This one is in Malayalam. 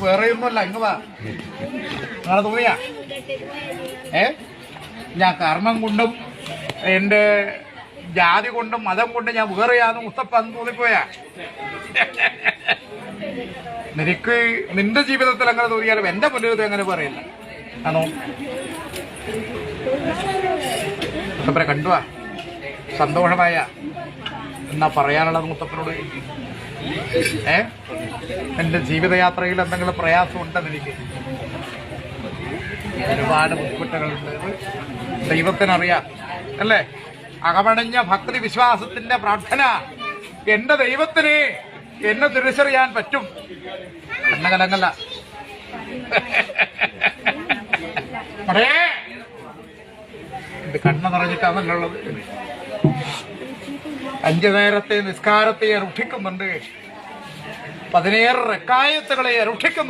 വേറെയൊന്നുമല്ല ഇങ്ങ് വാ. നിങ്ങളെ തോന്നിയാ ഏ? ഞാൻ കർമ്മം കൊണ്ടും എന്റെ ജാതി കൊണ്ടും മതം കൊണ്ടും ഞാൻ വേറെയാന്ന് മുസ്തഫന്ന് തോന്നിപ്പോയാ. നിനക്ക് നിന്റെ ജീവിതത്തിൽ അങ്ങനെ തോന്നിയാലും എന്റെ മുന്നിൽ ഇത് അങ്ങനെ പറയില്ല? ആണോ? കണ്ടുവാ സന്തോഷമായ എന്നാ പറയാനുള്ളത് മുത്തപ്പനോട്? ഏ? എന്റെ ജീവിതയാത്രയിൽ എന്തെങ്കിലും പ്രയാസം ഉണ്ടെന്ന് എനിക്ക് ഒരുപാട് ബുദ്ധിമുട്ടുകളുണ്ട്. ദൈവത്തിനറിയാം അല്ലേ? അകമടഞ്ഞ ഭക്തി വിശ്വാസത്തിന്റെ പ്രാർത്ഥന എന്റെ ദൈവത്തിന് എന്നെ തിരിച്ചറിയാൻ പറ്റും. എന്ന കലങ്ങല്ല. കണ്ണ നിറഞ്ഞിട്ടാണ് നിറഞ്ഞിട്ടാണല്ലുള്ളത് അഞ്ചു നേരത്തെ നിസ്കാരത്തെ അനുഷ്ഠിക്കുന്നുണ്ട് പതിനേഴ് റെക്കായത്തുകളെ റുക്ഷിക്കുന്നു